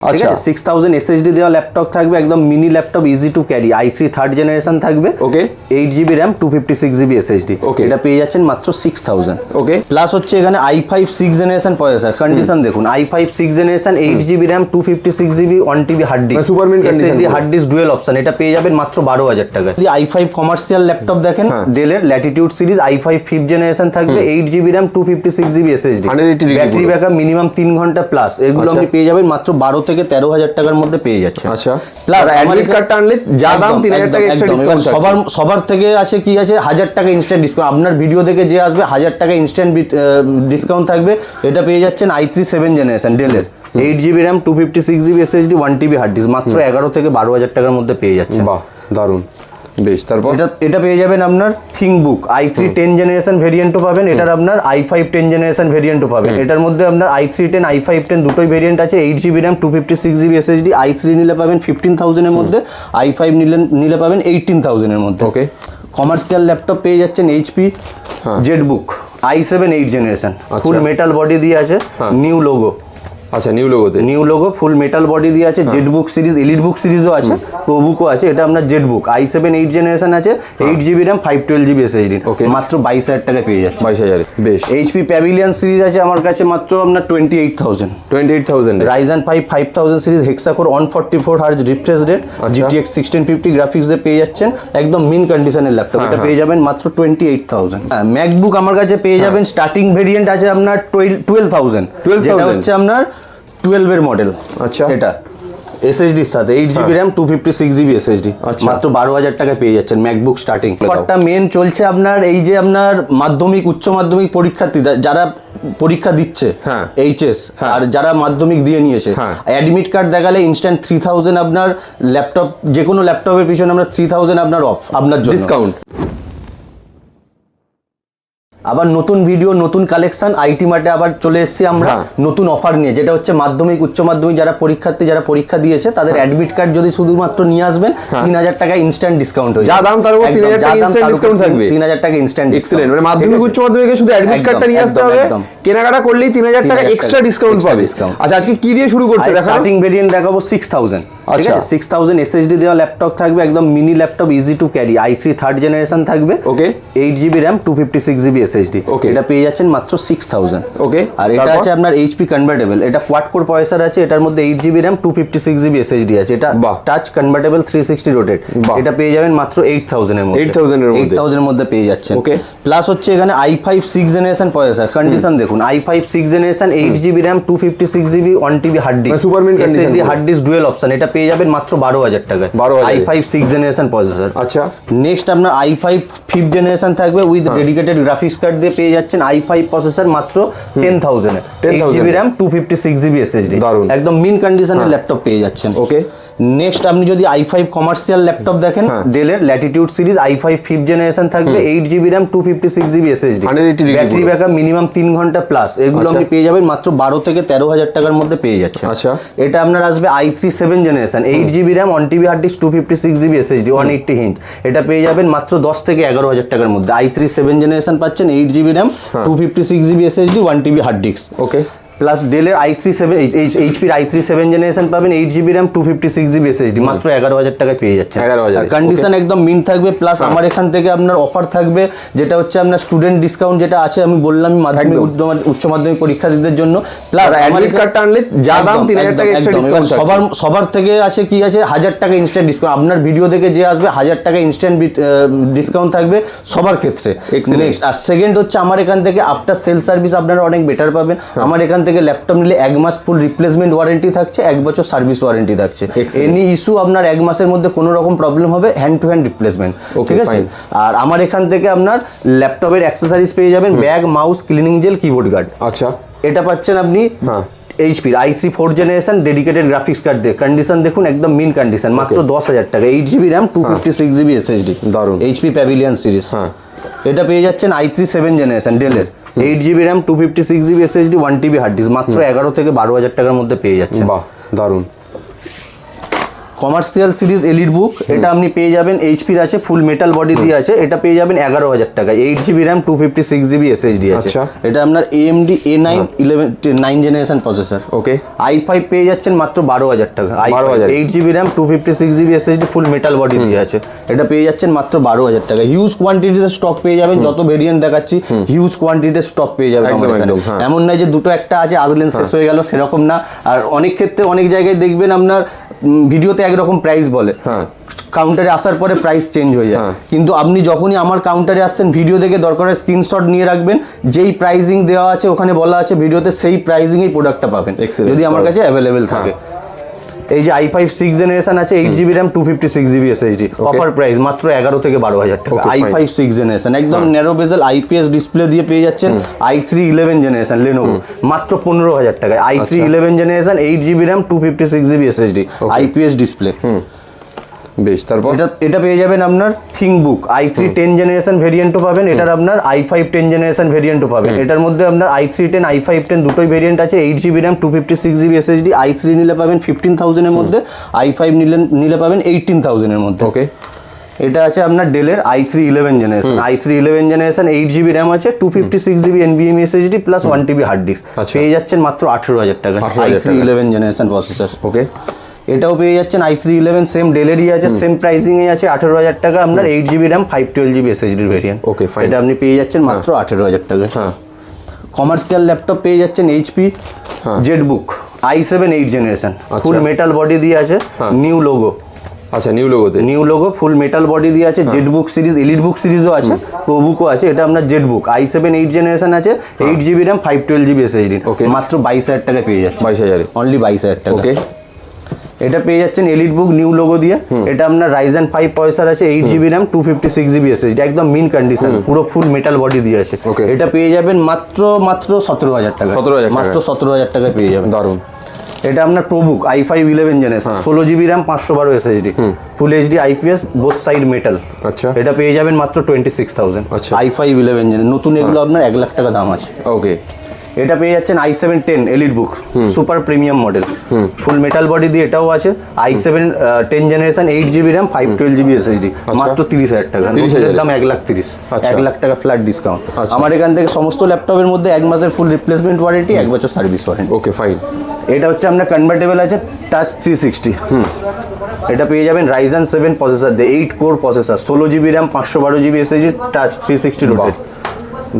আচ্ছা। Six thousand SSD দেওয়া laptop থাকবে একদম mini laptop easy to carry I three third generation থাকবে। Okay eight GB RAM two fifty six GB SSD Okay. এটা পেয়ে যাচ্ছেন মাত্র সিক্স থাউজেন্ড ওকে প্লাস হচ্ছে এখানে I five six generation processor condition দেখুন I five six generation eight GB RAM two fifty six GB one TB hard disk মানে mint SSD hard disk dual option এটা পেয়ে যাবেন মাত্র বারো হাজার টাকা যদি আই ফাইভ কমার্শিয়াল ল্যাপটপ দেখেন। ডেলের latitude series I five fifth generation থাকবে eight GB RAM two fifty six GB SSD 180 battery backup minimum তিন ঘণ্টা প্লাস এগুলো আচ্ছা। আপনি পেয়ে যাবেন মাত্র বারো থেকে তেরো হাজার টাকার মধ্যে পেয়ে যাচ্ছে। আচ্ছা। Plus অ্যাডমিট কার্ডটা আনলে যা দাম তিন হাজার টাকা এক্সট্রা ডিসকাউন্ট সবার সবার থেকে আছে কি আছে হাজার টাকা ইনস্ট্যান্ট ডিসকাউন্ট আপনার ভিডিও থেকে যে আসবে হাজার টাকা ইনস্ট্যান্ট ডিসকাউন্ট থাকবে। এটা পেয়ে যাচ্ছেন আই থ্রি সেভেন জেনারেশন ডেলের eight GB RAM two fifty six GB SSD one TB hard disk মাত্র এগারো থেকে বারো হাজার টাকার মধ্যে পেয়ে যাচ্ছে বাহ দারুণ। বেশ তারপর? এটা এটা পেয়ে যাবেন আপনার ThinkBook I three ten generation ভেরিয়েন্টও পাবেন এটার আপনার আই ফাইভ টেন জেনারেশন ভেরিয়েন্টও পাবেন। এটার মধ্যে আপনার I three ten I five ten দুটোই ভেরিয়েন্ট আছে eight GB RAM two fifty six GB SSD I three নিলে পাবেন ফিফটিন থাউজেন্ডের মধ্যে আই ফাইভ নিলে নিলে পাবেন এইটিন থাউজেন্ডের মধ্যে। ওকে কমার্শিয়াল ল্যাপটপ পেয়ে যাচ্ছেন HP Z book I seven eight generation full metal body দিয়ে আছে নিউ লোগো আচ্ছা new লোগোতে new logo full metal body দিয়ে আছে Z book series elite book সিরিজও আছে প্রো বুকও আছে এটা আপনার Z book I seven eight generation আছে eight GB RAM five twelve GB SSD Okay. মাত্র বাইশ হাজার টাকা পেয়ে যাচ্ছে। বাইশ হাজারে বেশ। এইচপি প্যাভিলিয়ান সিরিজ আছে আমার কাছে মাত্র আপনার twenty eight thousand twenty eight thousand Ryzen five five thousand series hexacore one forty four hertz refresh rate. GTX sixteen fifty graphics দিয়ে পেয়ে যাচ্ছেন একদম মিন কন্ডিশনের ল্যাপটপ এটা পেয়ে যাবেন মাত্র টোয়েন্টি এইট থাউজেন্ড ম্যাকবুক আমার কাছে পেয়ে যাবেন স্টার্টিং ভেরিয়েন্ট আছে আপনার টুয়েলভ থাউজেন্ড 12,000 যেটা হচ্ছে আপনার টুয়েলভের মডেল আচ্ছা। এটা এসএসডির সাথে eight GB RAM two fifty six GB SSD. মাত্র বারো হাজার টাকা পেয়ে যাচ্ছেন ম্যাকবুক স্টার্টিং। ব্যাপারটা মেন চলছে আপনার এই যে আপনার মাধ্যমিক উচ্চ মাধ্যমিক পরীক্ষার্থীরা যারা পরীক্ষা দিচ্ছে হ্যাঁ। এইচএস হ্যাঁ। আর যারা মাধ্যমিক দিয়ে নিয়েছে হ্যাঁ। অ্যাডমিট কার্ড দেখালে ইনস্ট্যান্ট থ্রি থাউজেন্ড আপনার ল্যাপটপ যে কোনো ল্যাপটপের পিছনে আমরা থ্রি থাউজেন্ড আপনার অফ আপনার ডিসকাউন্ট আবার নতুন ভিডিও নতুন কালেকশন আইটি মার্টে আবার চলে এসেছি আমরা হ্যাঁ। নতুন অফার নিয়ে যেটা হচ্ছে মাধ্যমিক উচ্চ মাধ্যমিক যারা পরীক্ষার্থী যারা পরীক্ষা দিয়েছে তাদের অ্যাডমিট কার্ড যদি শুধুমাত্র নিয়ে আসবেন তিন হাজার টাকা ইনস্ট্যান্ট ডিসকাউন্ট হয়ে যা। দাম তার উপর 3000 যা টাকা discount তিন- থাকবে। তিন হাজার টাকা ইনস্ট্যান্ট এক্সেলেন্ট মানে মাধ্যমিক উচ্চ মাধ্যমিকে শুধু অ্যাডমিট কার্ডটা নিয়ে আসতে হবে। কেনাকাটা করলেই তিন হাজার টাকা এক্সট্রা ডিসকাউন্ট পাবে। আচ্ছা আজকে কি দিয়ে শুরু করছে দেখা স্টার্টিং ভেরিয়েন্ট দেখাবো সিক্স থাউজেন্ড ঠিক আচ্ছা। আছে? সিক্স থাউজেন্ড এসএসডি দেওয়া ল্যাপটপ থাকবে একদম mini laptop easy to carry I three third generation থাকবে। Okay eight GB RAM two fifty six GB SSD Okay. এটা পেয়ে যাচ্ছেন মাত্র সিক্স থাউজেন্ড ওকে আর এটা আছে আপনার এইচপি কনভার্টেবল এটা কোয়াড কোর প্রসেসর আছে এটার মধ্যে eight GB RAM two fifty six GB SSD আছে। এটা। Touch convertible three sixty rotate. এটা পেয়ে যাবেন মাত্র এইট থাউজেন্ডের মধ্যে। 8,000 এইট থাউজেন্ডের মধ্যে পেয়ে যাচ্ছেন। Okay. প্লাস হচ্ছে এখানে I five six generation processor condition দেখুন I five six generation eight GB RAM two fifty six GB one TB hard disk মানে condition SSD. Hard disk dual option এটা পেয়ে যাবেন মাত্র বারো হাজার টাকায়। 12,000 I five six generation processor আচ্ছা। নেক্সট আপনার আই ফাইভ ফিফথ জেনারেশন থাকবে উইথ। ডেডিকেটেড গ্রাফিক্স কার্ড দিয়ে পেয়ে যাচ্ছেন আই ফাইভ প্রসেসর মাত্র ten thousand 10,000 eight GB RAM two fifty six GB SSD. একদম মিন কন্ডিশনের ল্যাপটপ পেয়ে যাচ্ছেন। ওকে নেক্সট আপনি যদি আই ফাইভ কমার্শিয়াল ল্যাপটপ দেখেন। ডেলের latitude series I five fifth generation থাকবে eight GB RAM two fifty six GB SSD 180 degree battery backup minimum তিন ঘণ্টা প্লাস এগুলো আচ্ছা। আপনি পেয়ে যাবেন মাত্র বারো থেকে তেরো হাজার টাকার মধ্যে পেয়ে যাচ্ছেন। আচ্ছা। এটা আপনার আসবে I three seven generation eight GB RAM one TB hard disk two fifty six GB SSD one eighty hinge এটা পেয়ে যাবেন মাত্র দশ থেকে এগারো হাজার টাকার মধ্যে। আই থ্রি সেভেন জেনারেশন পাচ্ছেন eight GB RAM two fifty six GB SSD one TB hard disk okay plus ডেলের আই থ্রি সেভেন এইচপির আই থ্রি সেভেন জেনারেশন পাবেন eight GB RAM two fifty six GB SSD মাত্র এগারো হাজার টাকায় পেয়ে যাচ্ছেন। 11,000 কন্ডিশন একদম মিন থাকবে প্লাস আমার এখান থেকে আপনার অফার থাকবে যেটা হচ্ছে আপনার স্টুডেন্ট ডিসকাউন্ট যেটা আছে আমি বললাম মাধ্যমিক উচ্চ- মাধ্যমিক পরীক্ষার্থীদের জন্য। প্লাস অ্যাডমিট কার্ডটা আনলে যা দাম তিন হাজার টাকা এক্সট্রা ডিসকাউন্ট সবার সবার থেকে আছে কি আছে? হাজার টাকা ইনস্ট্যান্ট ডিসকাউন্ট আপনার ভিডিও দেখে যে আসবে হাজার টাকা ইনস্ট্যান্ট ডিসকাউন্ট থাকবে সবার ক্ষেত্রে। নেক্সট আর সেকেন্ড হচ্ছে আমার এখান থেকে আফটার সেল সার্ভিস আপনারা অনেক বেটার পাবেন। হ্যাঁ। আমার এখান থেকে ল্যাপটপ নিলে এক মাস ফুল রিপ্লেসমেন্ট ওয়ারেন্টি থাকছে এক বছর সার্ভিস ওয়ারেন্টি থাকছে। এনি ইস্যু আপনার এক মাসের মধ্যে কোনো রকম প্রবলেম হবে হ্যান্ড টু হ্যান্ড রিপ্লেসমেন্ট ঠিক আছে? আর আমার এখান থেকে আপনার ল্যাপটপের অ্যাক্সেসরিজ পেয়ে যাবেন bag mouse cleaning gel keyboard guard আচ্ছা। এটা পাচ্ছেন আপনি হ্যাঁ। এইচপির I three four generation dedicated graphics card দিয়ে। কন্ডিশন দেখুন একদম মিন কন্ডিশন মাত্র দশ হাজার টাকা। Eight GB RAM two fifty six GB SSD দারুণ। এইচপি প্যাভিলিয়ন সিরিজ হ্যাঁ। এটা পেয়ে যাচ্ছেন আই থ্রি সেভেন জেনারেশন ডেলের eight GB RAM two fifty six GB SSD one TB hard disk মাত্র এগারো থেকে বারো হাজার টাকার মধ্যে পেয়ে যাচ্ছে বাহ দারুণ। কমার্শিয়াল সিরিজ এলির বুক এটা আপনি পেয়ে যাবেন এইচপির আছে ফুল মেটাল বডি দিয়ে আছে এটা পেয়ে যাবেন এগারো হাজার টাকা eight GB RAM two fifty six GB SSD আছে। আচ্ছা। এটা আপনার AMD A nine eleven nine generation processor okay I five পেয়ে যাচ্ছেন মাত্র বারো হাজার টাকা। I 12,000 eight GB RAM two fifty six GB SSD full metal body দিয়ে আছে। এটা পেয়ে যাচ্ছেন মাত্র বারো হাজার টাকা। হিউজ কোয়ান্টিটিতে স্টক পেয়ে যাবেন যত ভেরিয়েন্ট দেখাচ্ছি হিউজ কোয়ান্টিটিতে স্টক পেয়ে যাবেন এখানে। হ্যাঁ। এমন নয় যে দুটো একটা আছে আসলেন শেষ হয়ে গেল সেরকম না। আর অনেক ক্ষেত্রে অনেক জায়গায় দেখবেন আপনার ভিডিওতে একরকম প্রাইস বলে। হ্যাঁ। কাউন্টারে আসার পরে প্রাইস চেঞ্জ হয়ে যায়। হ্যাঁ। কিন্তু আপনি যখনই আমার কাউন্টারে আসছেন ভিডিও দেখে দরকারের স্ক্রিনশট নিয়ে রাখবেন। যেই প্রাইজিং দেওয়া আছে ওখানে বলা আছে ভিডিওতে সেই প্রাইজিংয়েই প্রোডাক্টটা পাবেন. যদি আমার কাছে অ্যাভেলেবেল থাকে। এই যে আই ফাইভ সিক্স জেনারেশন আছে eight GB RAM two fifty six GB SSD offer price মাত্র এগারো থেকে বারো হাজার টাকা। আই. ফাইভ সিক্স জেনারেশন একদম ন্যারো বেজেল আইপিএস ডিসপ্লে দিয়ে পেয়ে যাচ্ছেন I three eleven generation Lenovo মাত্র পনেরো হাজার টাকায়। I three eleven generation eight GB RAM two fifty six GB SSD IPS display বেশ তারপর? এটা এটা পেয়ে যাবেন আপনার ThinkBook I three ten generation ভেরিয়েন্টও পাবেন এটার আপনার আই ফাইভ টেন জেনারেশন ভেরিয়েন্টও পাবেন। এটার মধ্যে আপনার I three ten I five ten দুটোই ভেরিয়েন্ট আছে eight GB RAM two fifty six GB SSD I three নিলে পাবেন ফিফটিন থাউজেন্ডের মধ্যে আই ফাইভ নিলে নিলে পাবেন এইটিন থাউজেন্ডের মধ্যে। ওকে এটা আছে আপনার ডেলের I three eleven generation I three eleven generation eight GB RAM আছে two fifty six GB এনবিএম SSD plus one TB hard disk. পেয়ে যাচ্ছেন মাত্র আঠেরো হাজার টাকা 18,000 I three eleven generation processor okay এটাও পেয়ে যাচ্ছেন আই থ্রি ইলেভেন সেম ডেলেরই আছে সেম প্রাইসিং এ আছে আঠেরো হাজার টাকা। আপনার eight GB RAM five twelve GB এসএসডির variant okay. এটা আপনি পেয়ে যাচ্ছেন মাত্র আঠেরো হাজার টাকা। হ্যাঁ। কমার্শিয়াল ল্যাপটপ পেয়ে যাচ্ছেন HP ZBook I seven eight generation full metal body দিয়ে আছে নিউ লোগো আচ্ছা new লোগোতে new logo full metal body দিয়ে আছে জেড বুক সিরিজ এলিট বুক সিরিজও আছে প্রো বুকও আছে এটা আপনার ZBook I seven eight generation আছে eight GB RAM five twelve GB SSD. মাত্র বাইশ হাজার টাকা পেয়ে যাচ্ছে বাইশ হাজারে। অনলি বাইশ হাজার টাকা। ওকে এটা পেয়ে যাচ্ছেন এলিট বুক নিউ লোগো দিয়ে। এটা আপনার রাইজেন ফাইভ পয়সার আছে eight GB RAM two fifty six GB SSD একদম মিন কন্ডিশন পুরো ফুল মেটাল বডি দিয়ে আছে। এটা পেয়ে যাবেন মাত্র মাত্র সতেরো হাজার টাকা সতেরো হাজার মাত্র সতেরো হাজার টাকা পেয়ে যাবেন। দারুণ। এটা আপনার ProBook I five eleven generation ষোলো জিবি র্যাম পাঁচশো বারো SSD full HD IPS both side metal আচ্ছা। এটা পেয়ে যাবেন মাত্র টোয়েন্টি সিক্স থাউজেন্ড আচ্ছা। আই ফাইভ ইলেভেন নতুন এগুলো আপনার এক লাখ টাকা দাম আছে। ওকে এটা পেয়ে যাচ্ছেন I seven ten EliteBook super premium model full metal body দিয়ে এটাও আছে। I seven ten generation eight GB RAM five twelve GB S SSD মাত্র তিরিশ হাজার টাকা। 30,000 নতুনের দাম এক লাখ তিরিশ। আচ্ছা। এক লাখ টাকা ফ্ল্যাট ডিসকাউন্ট আচ্ছা। আমার এখান থেকে সমস্ত ল্যাপটপের মধ্যে এক মাসের ফুল রিপ্লেসমেন্ট ওয়ারেন্টি এক বছর সার্ভিস ওয়ারেন্টি ওকে ফাইন এটা হচ্ছে আপনার কনভার্টেবল আছে টাচ থ্রি সিক্সটি এটা পেয়ে যাবেন রাইজান সেভেন প্রসেসার দিয়ে এইট কোর প্রসেসর ষোলো জিবি র্যাম পাঁচশো বারো GB SSD touch three sixty rotated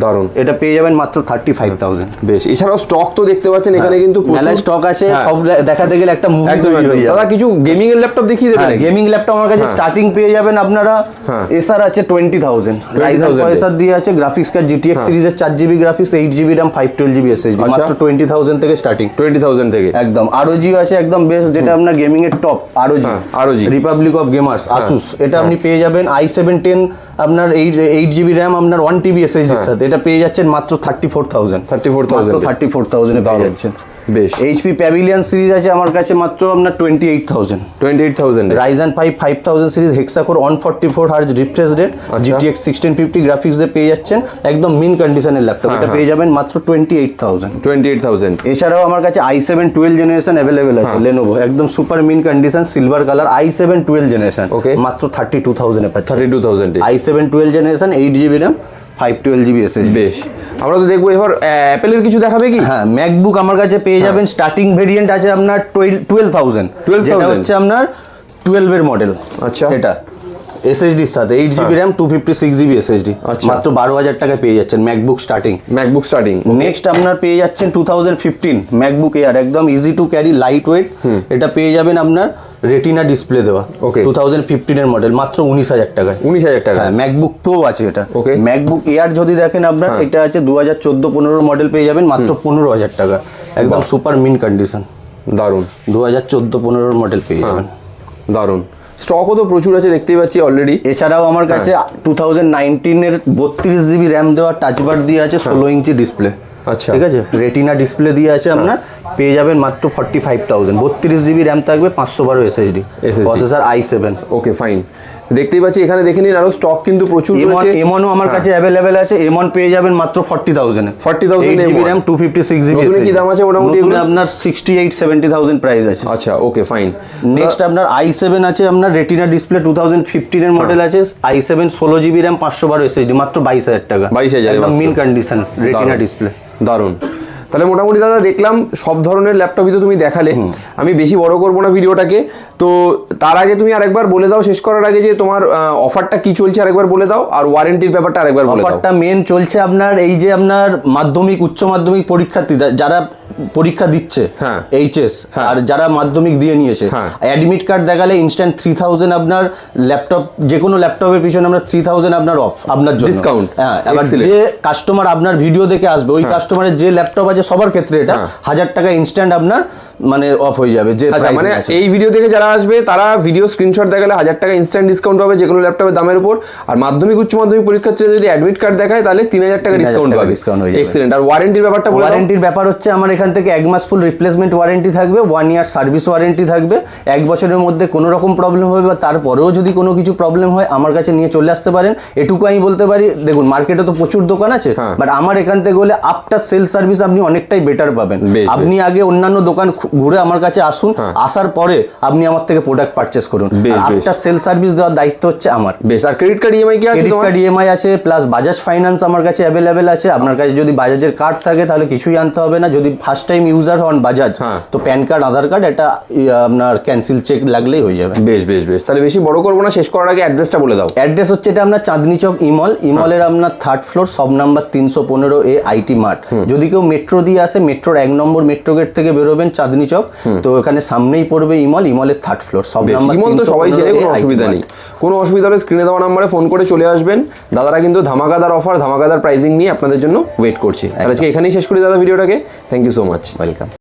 দারুণ। এটা পেয়ে যাবেন মাত্র থার্টি ফাইভ থাউজেন্ড বেশ এছাড়াও স্টক তো দেখতে পাচ্ছেন এখানে কিন্তু মেলায় স্টক আছে হ্যাঁ। সব দেখাতে গেলে একটা মুভি তৈরি হয়ে যাবে। কিছু গেমিং এর ল্যাপটপ দেখিয়ে দেবেন হ্যাঁ গেমিং ল্যাপটপ আমার কাছে স্টার্টিং পেয়ে যাবেন আপনারা। হ্যাঁ। এসআর আছে টোয়েন্টি থাউজেন্ড রাইজার 20,000 পয়সার দিয়ে আছে গ্রাফিক্স কার্ড জিটিএক্স সিরিজের চার GB graphics eight GB RAM five twelve GB SSD. মাত্র টোয়েন্টি থাউজেন্ড থেকে স্টার্টিং 20,000 থেকে। একদম। আরওজি আছে একদম বেস্ট যেটা আপনার গেমিং এর টপ আরওজি হ্যাঁ, ROG Republic of Gamers Asus এটা আপনি পেয়ে যাবেন আই সেভেন টেন আপনার এইট এইট জিবি র্যাম আপনার ওয়ান টিবি এসএসডির সাথে। এটা পেয়ে যাচ্ছেন মাত্র thirty four thousand thirty four thousand thirty four থাউজেন্ডে পেয়ে যাচ্ছেন। বেশ। এইচপি প্যাভিলিয়ন সিরিজ আছে আমার কাছে মাত্র আপনার টোয়েন্টি এইট থাউজেন্ড 28000 এ। Ryzen five five thousand series hexa hexacore one forty four hertz refresh rate. GTX sixteen fifty graphics দিয়ে পেয়ে যাচ্ছেন একদম মিন কন্ডিশনের ল্যাপটপ হ্যাঁ, এটা পেয়ে যাবেন মাত্র টোয়েন্টি এইট থাউজেন্ড 28000 এছাড়াও আমার কাছে I seven twelve generation available আছে লেনোভো একদম super mint condition silver colour I seven twelve generation Okay. মাত্র থার্টি টু থাউজেন্ডে পাচ্ছে 32000 এ। I seven twelve generation eight GB RAM five twelve GB S বেশ। আমরা তো দেখব এবার অ্যাপেলের কিছু দেখাবে কি? হ্যাঁ ম্যাকবুক আমার কাছে পেয়ে যাবেন স্টার্টিং ভেরিয়েন্ট আছে আপনার টুয়েলভ থাউজেন্ড 12,000 যেটা হচ্ছে আপনার টুয়েলভের মডেল আচ্ছা। এটা। এসএসডির সাথে eight GB RAM two fifty six GB SSD. মাত্র বারো হাজার টাকায় পেয়ে যাচ্ছেন MacBook starting MacBook starting next আপনার পেয়ে যাচ্ছেন two thousand fifteen MacBook Air একদম easy to carry light weight এটা পেয়ে যাবেন আপনার রেটিনা ডিসপ্লে দেওয়া। Okay. টু থাউজেন্ড ফিফটিনের মডেল মাত্র উনিশ হাজার টাকায়। 19000 টাকা। হ্যাঁ ম্যাকবুক প্রো আছে এটা। Okay. ম্যাকবুক এয়ার যদি দেখেন আপনার এটা আছে দু হাজার চোদ্দ পনেরো মডেল পেয়ে যাবেন মাত্র পনেরো হাজার টাকা। একদম সুপার মিন কন্ডিশন দারুণ। দু হাজার চোদ্দ পনেরোর মডেল পেয়ে যাবেন। দারুণ। স্টকও তো প্রচুর আছে দেখতেই পাচ্ছি অলরেডি এছাড়াও আমার কাছে টু থাউজেন্ড নাইনটিনের বত্রিশ জিবি র্যাম দেওয়া টাচ বার দিয়ে আছে ষোলো ইঞ্চি ডিসপ্লে আচ্ছা। ঠিক আছে? রেটিনা ডিসপ্লে দিয়ে আছে আপনার। পেয়ে যাবেন মাত্র ফর্টি ফাইভ থাউজেন্ড বত্রিশ জিবি র্যাম থাকবে পাঁচশো বারো SSD processor I seven okay fine দেখতেই পাচ্ছি এখানে দেখে নিন আরও স্টক কিন্তু প্রচুর রয়েছে। এমনও আমার কাছে অ্যাভেলেবেল আছে এমন পেয়ে যাবেন মাত্র forty thousand 40,000 GB M1 RAM two fifty six GB নতুনে কি দাম আছে মোটামুটি এগুলো? আপনার sixty eight seventy thousand price আছে। আচ্ছা ওকে ফাইন নেক্সট আপনার আই সেভেন আছে আপনার রেটিনা ডিসপ্লে টু থাউজেন্ড ফিফটিনের মডেল আছে আই সেভেন ষোলো জিবি র্যাম পাঁচশো বারো এসএসডি মাত্র বাইশ হাজার টাকা। 22,000 একদম। মিন কন্ডিশন রেটিনা ডিসপ্লে দারুণ। তাহলে মোটামুটি দাদা দেখলাম সব ধরনের ল্যাপটপই তো তুমি দেখালে। আমি বেশি বড় করব না ভিডিওটাকে। তো তার আগে তুমি আরেকবার বলে দাও শেষ করার আগে যে তোমার অফারটা কি চলছে আরেকবার বলে দাও আর ওয়ারেন্টির ব্যাপারটা আরেকবার বলে দাও। অফারটা মেন চলছে আপনার এই যে আপনার মাধ্যমিক উচ্চ মাধ্যমিক পরীক্ষার্থী যারা পরীক্ষা দিচ্ছে হ্যাঁ। এইচএস হ্যাঁ। আর যারা মাধ্যমিক দিয়ে নিয়েছে হ্যাঁ। অ্যাডমিট কার্ড দেখালে ইনস্ট্যান্ট থ্রি থাউজেন্ড আপনার ল্যাপটপ যে কোনো ল্যাপটপের পিছনে আমরা থ্রি থাউজেন্ড আপনার অফ আপনার জন্য ডিসকাউন্ট হ্যাঁ এবার যে কাস্টমার আপনার ভিডিও দেখে আসবে ওই কাস্টমারের যে ল্যাপটপ আছে সবার ক্ষেত্রে এটা হ্যাঁ। হাজার টাকা ইনস্ট্যান্ট আপনার মানে অফ হয়ে যাবে যে আচ্ছা মানে এই ভিডিও দেখে যারা আসবে তারা ভিডিও স্ক্রিনশট দেখালে হাজার টাকা ইনস্ট্যান্ট ডিসকাউন্ট পাবে যে কোনো ল্যাপটপের দামের উপর। আর মাধ্যমিক উচ্চ মাধ্যমিক পরীক্ষার্থীরা যদি অ্যাডমিট কার্ড দেখায় তাহলে তিন হাজার টাকা 3,000 ডিসকাউন্ট পাবে। discount হয়ে যাবে। এক্সিলেন্ট আর ওয়ারেন্টির ব্যাপারটা ওয়ারেন্টির ব্যাপার হচ্ছে আমার এখান থেকে এক মাস ফুল রিপ্লেসমেন্ট ওয়ারেন্টি থাকবে ওয়ান ইয়ার সার্ভিস ওয়ারেন্টি থাকবে। এক বছরের মধ্যে কোনো রকম প্রবলেম হবে বা তারপরেও যদি কোনো কিছু প্রবলেম হয় আমার কাছে নিয়ে চলে আসতে পারেন। এটুকু আমি বলতে পারি দেখুন মার্কেটে তো প্রচুর দোকান আছে হ্যাঁ। বাট আমার এখান থেকে হলে আফটার সেল সার্ভিস আপনি অনেকটাই বেটার পাবেন। আপনি আগে অন্যান্য দোকান ঘুরে আমার কাছে আসুন হ্যাঁ। আসার পরে আপনি আমার থেকে প্রোডাক্ট পারচেস করুন। বেশ। সেল সার্ভিস দেওয়ার দায়িত্ব হচ্ছে আমার। বেশ আর ক্রেডিট কার্ড ইএমআই কি আছে ক্রেডিট কার্ড ইএমআই আছে প্লাস বাজাজ ফাইন্যান্স আমার কাছে অ্যাভেলেবেল আছে। আপনার কাছে যদি বাজাজের কার্ড থাকে তাহলে কিছুই আনতে হবে না। যদি ফার্স্ট টাইম ইউজার হন বাজাজ হ্যাঁ। তো প্যান কার্ড আধার কার্ড এটা আপনার ক্যান্সেল চেক লাগলেই হয়ে যাবে। বেশ বেশ বেশ। তাহলে বেশি বড় করব না শেষ করার আগে অ্যাড্রেসটা বলে দাও। অ্যাড্রেস হচ্ছে এটা আপনার চাঁদনি চক ইমল ইমলের আপনার থার্ড ফ্লোর সব নাম্বার তিনশো পনেরো এ আইটি মার্ট যদি কেউ মেট্রো দিয়ে আসে মেট্রোর এক নম্বর মেট্রো গেট থেকে বেরোবেন চাঁদনি চক। তো এখানে সামনেই পড়বে ইমল ইমলের থার্ড ফ্লোর সব ইমল তো সবাই চেনে কোনো অসুবিধা নেই। কোনো অসুবিধা হলে স্ক্রিনে দেওয়া নাম্বারে ফোন করে চলে আসবেন। দাদারা কিন্তু ধামাকাদার অফার ধামাকাদার প্রাইজিং নিয়ে আপনাদের জন্য ওয়েট করছি। আজকে এখানেই শেষ করি দাদা ভিডিওটাকে। Thank you so much welcome